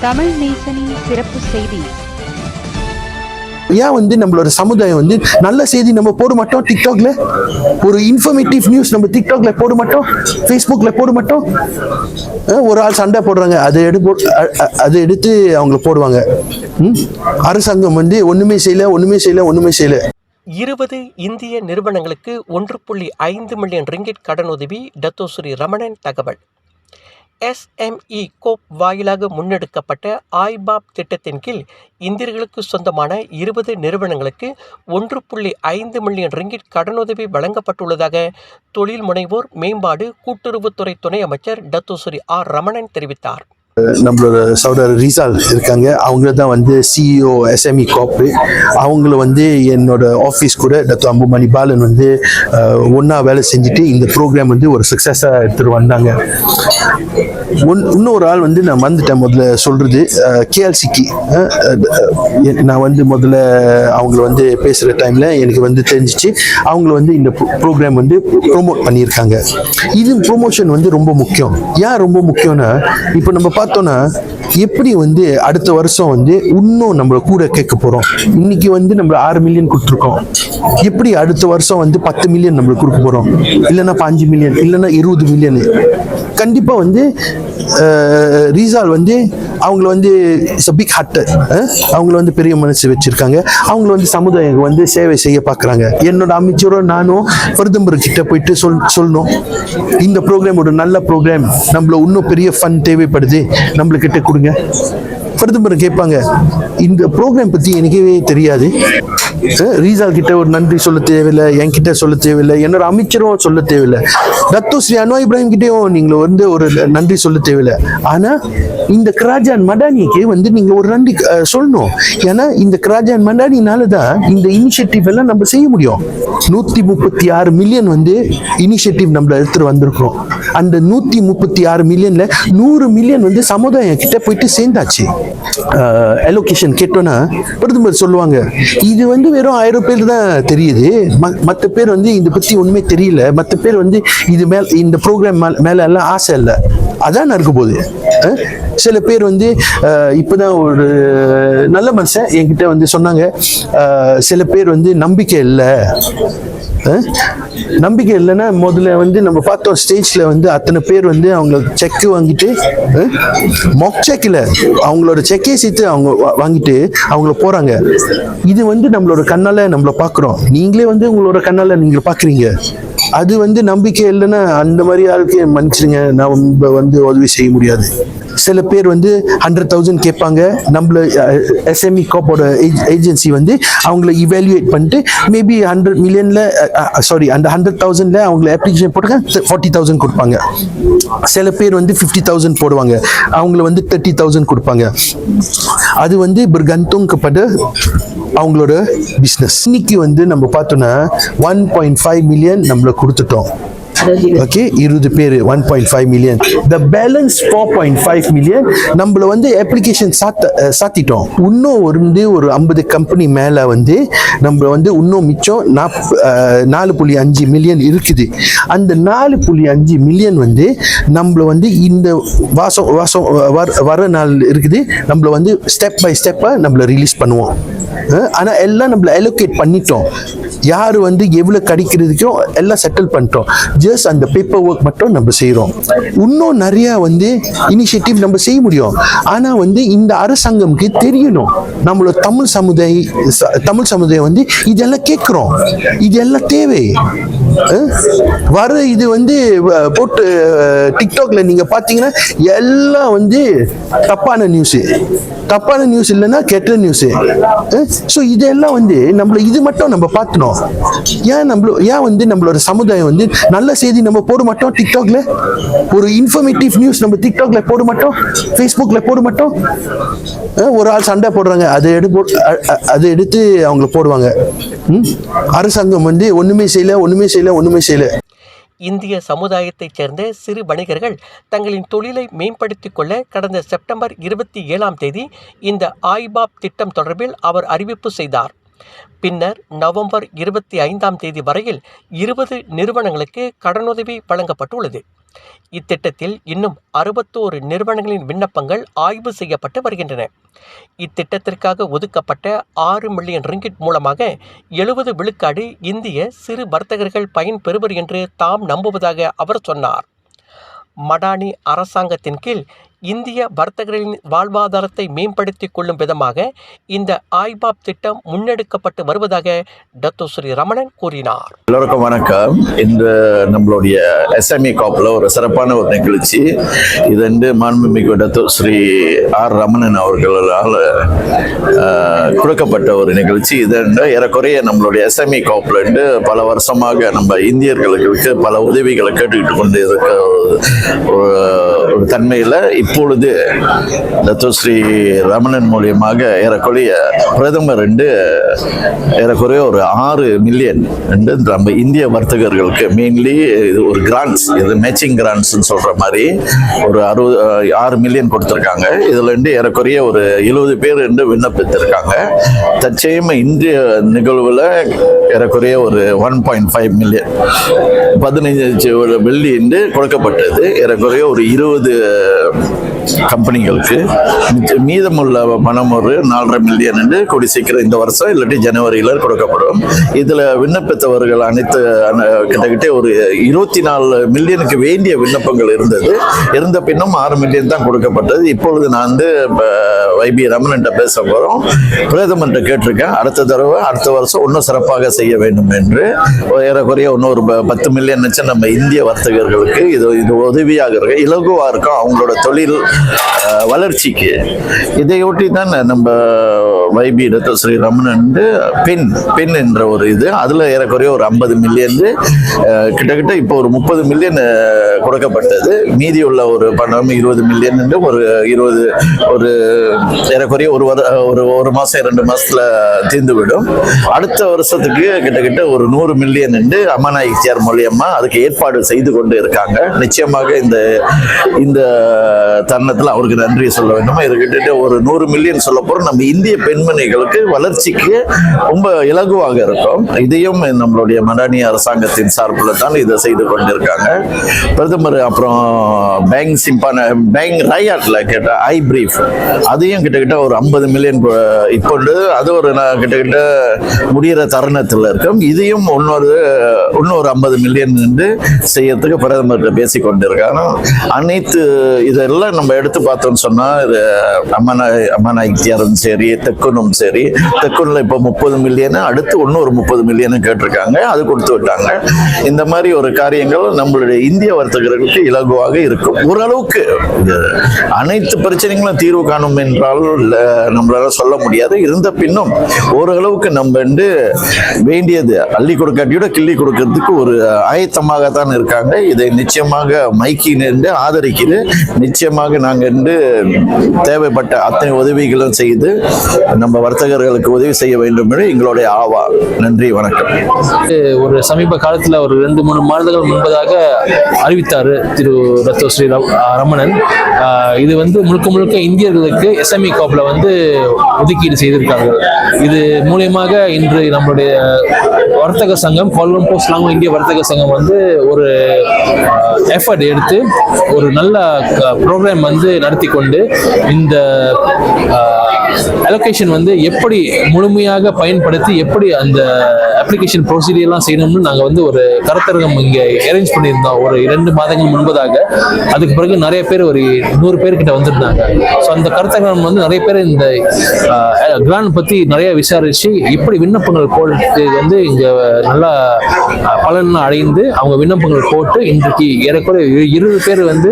தமிழ் நேசனின் சிறப்பு செய்தி. ஏன் வந்து நம்மளோட சமுதாயம் வந்து நல்ல செய்தி நம்ம போட மாட்டோம் டிக்டாக்ல ஒரு இன்ஃபர்மேட்டிவ் நியூஸ் நம்ம டிக்டாக்ல போட மாட்டோம் ஃபேஸ்புக்ல போட மாட்டோம். ஒரு ஆள் சண்டை போடுறாங்க அதை எடு போ- அ- அ- அதை எடுத்து அவங்க போடுவாங்க. ம்? அரசாங்கம் வந்து ஒண்ணுமே செய்யல ஒண்ணுமே செய்யல ஒண்ணுமே செய்யல. இருபது இந்திய நிறுவனங்களுக்கு ஒன்று புள்ளி ஐந்து மில்லியன் ரிங்கிட் கடனுதவி டத்தோஸ்ரீ ரமணன் தகவல். எஸ்எம்இ கோப் வாயிலாக முன்னெடுக்கப்பட்ட ஆய்பாப் திட்டத்தின் கீழ் இந்தியர்களுக்கு சொந்தமான இருபது நிறுவனங்களுக்கு ஒன்று புள்ளி ஐந்து மில்லியன் ரிங்கிட் கடனுதவி வழங்கப்பட்டுள்ளதாக தொழில் முனைவோர் மேம்பாடு கூட்டுறவுத்துறை துணை அமைச்சர் டத்தோசுரி ஆர் ரமணன் தெரிவித்தார். நம்மளோட சகோதரர் ரீசால் இருக்காங்க. அவங்க தான் வந்து சிஇஓ எஸ்எம்இ காப்பு அவங்கள வந்து என்னோட ஆஃபீஸ் கூட டாக்டர் அம்புமணி பாலன் வந்து ஒன்றா வேலை செஞ்சுட்டு இந்த ப்ரோக்ராம் வந்து ஒரு சக்ஸஸாக எடுத்துகிட்டு வந்தாங்க. ஒன் இன்னொரு ஆள் வந்து நான் வந்துட்டேன் முதல்ல சொல்கிறது கேஎல்சிக்கு நான் வந்து முதல்ல அவங்கள வந்து பேசுகிற டைமில் எனக்கு வந்து தெரிஞ்சிச்சு. அவங்கள வந்து இந்த ப்ரோக்ராம் வந்து ப்ரொமோட் பண்ணியிருக்காங்க. இது ப்ரொமோஷன் வந்து ரொம்ப முக்கியம். ஏன் ரொம்ப முக்கியம்னா இப்போ நம்ம பார்த்து பார்த்தோன்னா எப்படி வந்து அடுத்த வருஷம் வந்து இன்னும் நம்ம கூட கேட்க போகிறோம் இன்னைக்கு வந்து நம்ம ஆறு மில்லியன் கொடுத்துருக்கோம். எப்படி அடுத்த வருஷம் வந்து பத்து மில்லியன் நம்மளுக்கு கொடுக்க போகிறோம் இல்லைன்னா பாஞ்சு மில்லியன் இல்லைன்னா இருபது மில்லியன் கண்டிப்பாக வந்து ரீசால் வந்து அவங்கள வந்து இட்ஸ் பிக் ஹார்ட் அவங்கள வந்து பெரிய மனசு வச்சிருக்காங்க. அவங்கள வந்து சமுதாயம் வந்து சேவை செய்ய பார்க்குறாங்க. என்னோட அமைச்சரும் நானும் பிரதமர் கிட்ட போயிட்டு சொல் சொல்லணும். இந்த ப்ரோக்ராம் ஒரு நல்ல ப்ரோக்ராம் நம்மள இன்னும் பெரிய ஃபன் தேவைப்படுது. நம்மளுக்கிட்ட கொடுங்க. பிரதமர் கேட்பாங்க இந்த ப்ரோக்ராம் பற்றி எனக்கே தெரியாது. ரீசால் கிட்ட ஒரு நன்றி சொல்ல தேவையில்லை என்கிட்ட சொல்ல தேவையில்லை என்னோட அமைச்சரும் சொல்ல தேவையில்லை. தத்து ஸ்ரீ அனுவா இப்ராஹிம் கிட்டேயும் நீங்கள் வந்து ஒரு நன்றி சொல்ல தேவையில்லை. ஆனால் இந்த கிராஜான் மடானிக்கு வந்து நீங்கள் ஒரு நன்றி சொல்லணும். ஏன்னா இந்த கிராஜான் மடானினால தான் இந்த இனிஷியேட்டிவ் எல்லாம் நம்ம செய்ய முடியும். நூற்றி முப்பத்தி ஆறு மில்லியன் வந்து இனிஷியேட்டிவ் நம்மளை எடுத்துகிட்டு வந்திருக்கோம் அந்த நூற்றி முப்பத்தி ஆறு மில்லியனில் நூறு மில்லியன் வந்து சமுதாயம் கிட்ட போயிட்டு சேர்ந்தாச்சு. அலோகேஷன் கேட்டோன்னா பிரதமர் சொல்லுவாங்க. இது வந்து வெறும் ஆயிரம் பேர் தான் தெரியுது. மற்ற பேர் வந்து இதை பற்றி ஒன்றுமே தெரியல. மற்ற பேர் வந்து இது மேல் இந்த ப்ரோக்ராம் மேலே எல்லாம் ஆசை இல்லை. அதான் இருக்க போகுது. சில பேர் வந்து இப்போதான் ஒரு நல்ல மனுஷன் என்கிட்ட வந்து சொன்னாங்க. சில பேர் வந்து நம்பிக்கை இல்லை. நம்பிக்கை இல்லைன்னா முதல்ல வந்து நம்ம பார்த்தோம் ஸ்டேஜில் வந்து அத்தனை பேர் வந்து அவங்க செக் வாங்கிட்டு மொக் செக்கில் அவங்களோட செக்கே சேர்த்து அவங்க வாங்கிட்டு அவங்கள போகிறாங்க இது வந்து நம்மளோட கண்ணால் நம்மளை பார்க்குறோம். நீங்களே வந்து உங்களோட கண்ணால் நீங்கள் பார்க்குறீங்க. அது வந்து நம்பிக்கை இல்லைன்னா அந்த மாதிரி ஆளுக்கு மன்னிச்சிடுங்க நம்ம வந்து உதவி செய்ய முடியாது. சில பேர் வந்து ஹண்ட்ரட் தௌசண்ட் கேட்பாங்க. நம்மள எஸ்எம்இ கோப்போட ஏஜென்சி வந்து அவங்கள இவாலுவேட் பண்ணிட்டு மேபி ஹண்ட்ரட் மில்லியன்ல சாரி அந்த ஹண்ட்ரட் தௌசண்ட்ல அவங்கள அப்ளிகேஷன் போட்டுக்க ஃபார்ட்டி தௌசண்ட் கொடுப்பாங்க. சில பேர் வந்து ஃபிஃப்டி தௌசண்ட் போடுவாங்க. அவங்கள வந்து தேர்ட்டி தௌசண்ட் கொடுப்பாங்க. அது வந்து bergantung அவங்களோட பிஸ்னஸ் இன்னைக்கு வந்து நம்ம பார்த்தோன்னா ஒன் பாயிண்ட் ஃபைவ் மில்லியன் நம்மள கொடுத்துட்டோம். ஓகே இருபது பேர் one point five million the balance four point five million நம்மள வந்து அப்ளிகேஷன் சாத்த சாத்திட்டோம். இன்னும் வந்து ஒரு ஐம்பது கம்பெனி மேலே வந்து நம்ம வந்து இன்னும் மிச்சம் நாப் நாலு புள்ளி அஞ்சு மில்லியன் இருக்குது. அந்த நாலு புள்ளி அஞ்சு மில்லியன் வந்து நம்மள வந்து இந்த வாசம் வாசம் வர வர நாள் இருக்குது. நம்மள வந்து ஸ்டெப் பை ஸ்டெப்பாக நம்மள ரிலீஸ் பண்ணுவோம். ஆனால் எல்லாம் நம்மள அலோகேட் பண்ணிட்டோம். யார் வந்து எவ்வளோ கிடைக்கிறதுக்கோ எல்லாம் செட்டில் பண்ணிட்டோம். ஜஸ்ட் அந்த பேப்பர் ஒர்க் மட்டும் நம்ம செய்கிறோம் இன்னும் நிறையா வந்து இனிஷியேட்டிவ் நம்ம செய்ய முடியும். ஆனால் வந்து இந்த அரசாங்கம்க்கு தெரியணும். நம்மளோட தமிழ் சமுதாய தமிழ் சமுதாயம் வந்து இதெல்லாம் கேட்குறோம். இதெல்லாம் தேவை. வர இது வந்து போட்டு டிக்டாக்ல நீங்க பார்த்தீங்கன்னா எல்லாம் வந்து தப்பான நியூஸ் தப்பான நியூஸ் இல்லைன்னா கெட்ட நியூஸ் ஸோ இதெல்லாம் வந்து நம்மள இது மட்டும் நம்ம பார்க்கணும் ஏன் நம்மள ஏன் வந்து நம்மளோட சமுதாயம் வந்து நல்ல செய்தி நம்ம போட மாட்டோம்? டிக்டாக்ல ஒரு இன்ஃபர்மேட்டிவ் நியூஸ் நம்ம டிக்டாக்ல போட மாட்டோம்? ஃபேஸ்புக்ல போட மாட்டோம்? ஒரு ஆள் சண்டை போடுறாங்க. அதை எடுத்து அதை எடுத்து அவங்கள போடுவாங்க. ம்? அரசாங்கம் வந்து ஒண்ணுமே செய்யல ஒண்ணுமே செய்யல ஒண்ணுமே செய்யல. இந்திய சமுதாயத்தைச் சேர்ந்த சிறு வணிகர்கள் தங்களின் தொழிலை மேம்படுத்திக் கொள்ள கடந்த செப்டம்பர் இருபத்தி ஏழாம் தேதி இந்த ஆய்பாப் திட்டம் தொடர்பில் அவர் அறிவிப்பு செய்தார். பின்னர் நவம்பர் இருபத்தி ஐந்தாம் தேதி வரையில் இருபது நிறுவனங்களுக்கு கடனுதவி வழங்கப்பட்டுள்ளது. இத்திட்டத்தில் இன்னும் அறுபத்தோரு நிறுவனங்களின் விண்ணப்பங்கள் ஆய்வு செய்யப்பட்டு வருகின்றன. இத்திட்டத்திற்காக ஒதுக்கப்பட்ட ஆறு மில்லியன் ரிங்கிட் மூலமாக எழுபது விழுக்காடு இந்திய சிறு வர்த்தகர்கள் பயன்பெறுவர் என்று தாம் நம்புவதாக அவர் சொன்னார். மடானி அரசாங்கத்தின் கீழ் இந்திய வர்த்தகர்களின் வாழ்வாதாரத்தை மேம்படுத்திக் கொள்ளும் விதமாக இந்த ஆய்பாப் திட்டம் முன்னெடுக்கப்பட்டு வருவதாக டத்து ஸ்ரீ ரமணன் கூறினார். எல்லோருக்கும் வணக்கம். இன்று நம்மளுடைய எஸ்எம்இ காப்பில் ஒரு சிறப்பான ஒரு நிகழ்ச்சி. இது வந்து மாண்புமிகு டத்து ஸ்ரீ ஆர் ரமணன் அவர்களால் கொடுக்கப்பட்ட ஒரு நிகழ்ச்சி. இது ஏறக்குறைய நம்மளுடைய எஸ்எம்இ காப்பில் இருந்து பல வருஷமாக நம்ம இந்தியர்களுக்கு பல உதவிகளை கேட்டுக்கிட்டு கொண்டு இருக்க ஒரு தன்மையில் இப்பொழுது டாக்டர் ரமணன் மூலியமாக ஏறக்குறைய பிரதமர் ரெண்டு ஏறக்குறைய ஒரு ஆறு மில்லியன் ரெண்டு. நம்ம இந்திய வர்த்தகர்களுக்கு மெயின்லி இது ஒரு கிராண்ட்ஸ் இது மேட்சிங் கிராண்ட்ஸ்னு சொல்கிற மாதிரி ஒரு அறுபது ஆறு மில்லியன் கொடுத்துருக்காங்க. இதில் ரெண்டு ஏறக்குறைய ஒரு எழுபது பேர் என்று விண்ணப்பித்திருக்காங்க. தற்செயமா இந்திய நிகழ்வில் ஏறக்குறைய ஒரு ஒன் பாயிண்ட் ஃபைவ் மில்லியன் பதினைஞ்சு வெள்ளி என்று கொடுக்கப்பட்டது. ஏறக்குறைய ஒரு இருபது கம்பெனிகளுக்கு. மீதமுள்ள பணம் ஒரு நாலரை மில்லியன் என்று கூடி சீக்கிரம் இந்த வருஷம் இல்லாட்டி ஜனவரியில் கொடுக்கப்படும். இதில் விண்ணப்பித்தவர்கள் அனைத்து அன- ஒரு இருபத்தி நாலு மில்லியனுக்கு வேண்டிய விண்ணப்பங்கள் இருந்தது. இருந்த பின்னும் ஆறு மில்லியன் தான் கொடுக்கப்பட்டது. இப்பொழுது நான் வந்து வைபி ரமணன்ட்ட பேச போகிறோம் பிரதமர்கிட்ட கேட்டிருக்கேன். அடுத்த தடவை அடுத்த வருஷம் இன்னும் சிறப்பாக செய்ய வேண்டும் என்று. ஏறக்குறைய இன்னொரு ப- பத்து மில்லியன் வச்சு நம்ம இந்திய வர்த்தகர்களுக்கு இது இது உதவியாக இருக்கு. இலகுவாக இருக்கும் அவங்களோட தொழில் வளர்ச்சிக்கு. இதையொட்டி தான் நம்ம வைபி இடத்த ஸ்ரீ ரமணன் பெண் பெண் என்ற ஒரு இது. அதில் ஏறக்குறைய ஒரு ஐம்பது மில்லியன் கிட்டத்தட்ட இப்போ ஒரு முப்பது மில்லியன் கொடுக்கப்பட்டது. மீதி உள்ள ஒரு பணம் இருபது மில்லியன் என்று ஒரு இருபது ஒரு ஏறக்குறைய ஒரு வர ஒரு ஒரு மாதம் ரெண்டு மாசத்துல தீர்ந்துவிடும் அடுத்த வருஷத்துக்கு கிட்டத்தட்ட ஒரு நூறு மில்லியன் என்று அமனா இக்தியார் மூலியமாக அதுக்கு ஏற்பாடு செய்து கொண்டு இருக்காங்க. நிச்சயமாக இந்த இந்த தருணத்தில் அவருக்கு நன்றி சொல்ல வேண்டும்? இது கிட்டத்தட்ட ஒரு நூறு மில்லியன் சொல்ல போகிறோம் நம்ம இந்திய பெண்மணிகளுக்கு வளர்ச்சிக்கு ரொம்ப இலகுவாக இருக்கும். இதையும் நம்மளுடைய மடானி அரசாங்கத்தின் சார்பில் தான் இதை செய்து கொண்டிருக்காங்க. பிரதமர் அப்புறம் பேங்க் சிம்பான பேங்க் ரயாட்ல கேட்ட ஐ பிரீஃப். அதையும் கிட்டத்தட்ட ஒரு ஐம்பது மில்லியன் இப்போ அது ஒரு நான் கிட்டத்தட்ட முடிகிற தருணத்தில் இருக்கும். இதையும் இன்னொரு இன்னொரு ஐம்பது மில்லியன் வந்து செய்யறதுக்கு பிரதமர்கிட்ட பேசி கொண்டிருக்காங்க அனைத்து இதெல்லாம் நம்ம எடுத்து பார்த்தோம்னு சொன்னால் இது அம்மனா அம்மனா இக்தியாரும் சரி தெக்குனும் சரி தெக்குனில் இப்போ முப்பது மில்லியனு அடுத்து இன்னொரு ஒரு முப்பது மில்லியனு கேட்டிருக்காங்க. அது கொடுத்து விட்டாங்க. இந்த மாதிரி ஒரு காரியங்கள் நம்மளுடைய இந்திய வர்த்தகர்களுக்கு இலகுவாக இருக்கும். ஓரளவுக்கு அனைத்து பிரச்சனைகளும் தீர்வு காணும் என்றால் இல்ல, நம்மளால சொல்ல முடியாது. இருந்த பின்னும் ஓரளவுக்கு நம்ம வந்து வேண்டியது அள்ளி கொடுக்காட்டியோட கிள்ளி கொடுக்கறதுக்கு ஒரு ஆயத்தமாக தான் இருக்காங்க. இதை நிச்சயமாக மைக்கி நின்று ஆதரிக்கிறது நிச்சயமாக நாங்கள் வந்து தேவைப்பட்ட அத்தனை உதவிகளும் செய்து நம்ம வர்த்தகர்களுக்கு உதவி செய்ய வேண்டும் என்று எங்களுடைய ஆவா. நன்றி வணக்கம். ஒரு சமீப காலத்தில் ஒரு ரெண்டு மூணு மாதங்கள் முன்பதாக அறிவித்தார் திரு ரத்தோ ஸ்ரீ ரமணன். இது வந்து முழுக்க முழுக்க இந்தியர்களுக்கு எஸ்எம்இ காப்பில் வந்து ஒதுக்கீடு செய்திருக்காங்க. இது மூலியமாக இன்று நம்மளுடைய வர்த்தக சங்கம் கோலம் போஸ்ட்லாங்க இந்திய வர்த்தக சங்கம் வந்து ஒரு எஃபர்ட் எடுத்து ஒரு நல்ல ப்ரோக்ராம் வந்து நடத்தி கொண்டு இந்த அலோகேஷன் வந்து எப்படி முழுமையாக பயன்படுத்தி எப்படி அந்த அப்ளிகேஷன் ப்ரொசீடியர்லாம் செய்யணும்னு நாங்கள் வந்து ஒரு கருத்தரங்கம் இங்கே அரேஞ்ச் பண்ணியிருந்தோம். ஒரு இரண்டு மாதங்கள் முன்பதாக. அதுக்கு பிறகு நிறைய பேர் ஒரு நூறு பேர்கிட்ட வந்திருந்தாங்க. ஸோ அந்த கருத்தரங்கம் வந்து நிறைய பேர் இந்த கிராண்ட் பற்றி நிறைய விசாரிச்சு எப்படி விண்ணப்பங்கள் போட்டு வந்து இங்கே நல்லா பலன் அடைந்து அவங்க விண்ணப்பங்கள் போட்டு இன்றைக்கு ஏறக்குறைய இரு- இருபது பேர் வந்து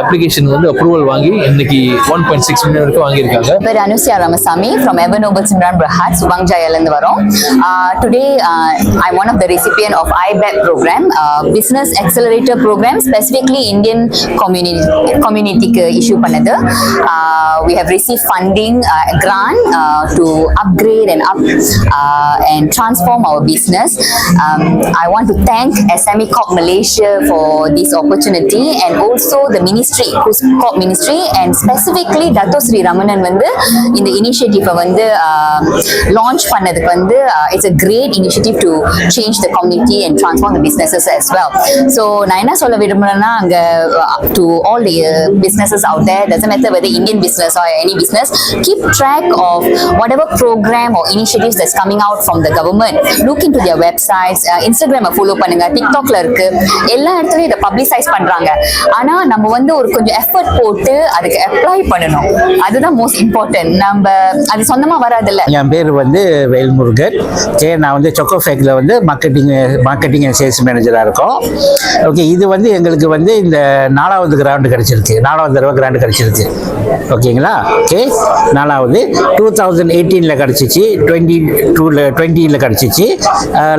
அப்ளிகேஷன் வந்து அப்ரூவல் வாங்கி இன்னைக்கு ஒன் பாயிண்ட் சிக்ஸ் மில்லியன் வரைக்கும் வாங்கியிருக்காங்க. பேர் Anusiya Ramasamy from ever noble Simran பிரஹாத் சுபாங் ஜாயாலேருந்து வரோம் today I one of the recipient of IBAC program business accelerator program specifically Indian community கம்யூனிட்டிக்கு இஷ்யூ பண்ணது. we have received funding uh, grant uh, to upgrade and up uh, and transform transform our business. Um, I want to thank SME Corp Malaysia for this opportunity and also the ministry, Kus- Corp Ministry and specifically Dato Sri Ramanan வந்து இந்த initiative வந்து um, launch பண்ணதுக்கு வந்து uh, it's a great initiative to change the community and transform the businesses as well. So நான் என்ன சொல்ல விரும்புறேன்னா அங்க uh, to all the uh, businesses out there doesn't matter whether Indian business or any business keep track of whatever program or initiatives that's coming out from the government. Look into their websites uh, Instagram follow பண்ணுங்க டிக்டாக்ல இருக்கு. எல்லா இடத்துலயும் இதை publicise பண்றாங்க. ஆனா நம்ம வந்து ஒரு கொஞ்சம் எஃபர்ட் போட்டு அதுக்கு அப்ளை பண்ணணும். அதுதான் மோஸ்ட் இம்பார்ட்டன்ட் நம்ம அது சொந்தமா வராதுல்ல. என் பேர் வந்து வேல்முருகன். ஓகே நான் வந்து செக்கோஃபைக்கில் வந்து மார்க்கெட்டிங் மார்க்கெட்டிங் அண்ட் சேல்ஸ் மேனேஜராக இருக்கோம். ஓகே இது வந்து எங்களுக்கு வந்து இந்த நாலாவது கிராண்டு கிடச்சிருக்கு. நாலாவது தடவை கிராண்டு கிடைச்சிருக்கு. ஓகேங்களா ஓகே நாலாவது. டூ தௌசண்ட் எயிட்டீனில் கிடச்சிச்சு. டுவெண்ட்டி டூவில் டுவெண்ட்டியில் கிடச்சிச்சு.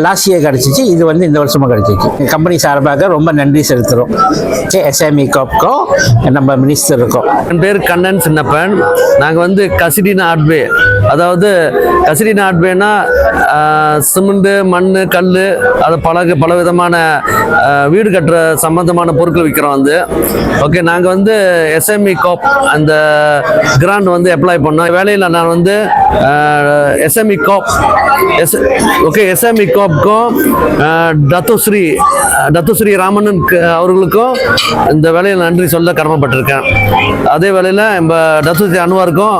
லாஸ்ட் இயர் கிடச்சிச்சு. இது வந்து இந்த வருஷமாக கிடச்சிச்சு. கம்பெனி சார்பாக ரொம்ப நன்றி செலுத்துகிறோம் ஓகே எஸ்எம்இ காப்க்கும் நம்ம மினிஸ்டர் இருக்கோம். என் பேர் கண்ணன் சின்னப்பன். நாங்கள் வந்து கசிடின ஆட்வே அதாவது கசிடின ஆட்வேனா சிமெண்ட்டு மண் கல் அது பல பல விதமான வீடு கட்டுற சம்பந்தமான பொருட்கள் விற்கிறோம் வந்து. ஓகே நாங்கள் வந்து எஸ்எம்இ காப் அந்த கிராண்ட் வந்து அப்ளை பண்ணோம். வேலையில் நான் வந்து SME corp S okay SME காப்க்கும் Datuk Seri Datuk Seri Ramanan அவர்களுக்கும் இந்த வேலையில் நன்றி சொல்ல கடமைப்பட்டிருக்கேன். அதே வேலையில் நம்ம டத்துஸ்ரீ அனுவாருக்கும்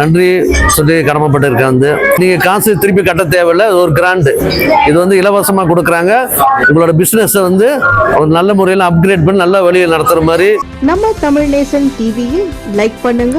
நன்றி சொல்லி கடமைப்பட்டிருக்கேன் வந்து. நீங்கள் காசு திருப்பி கட்ட தேவையில்லை இது ஒரு கிராண்டு இது வந்து இலவசமாக கொடுக்குறாங்க. உங்களோட பிஸ்னஸை வந்து ஒரு நல்ல முறையில் அப்கிரேட் பண்ணி நல்ல வழியில் நடத்துகிற மாதிரி. நம்ம தமிழ் நேசன் டிவியில் லைக் பண்ணுங்க.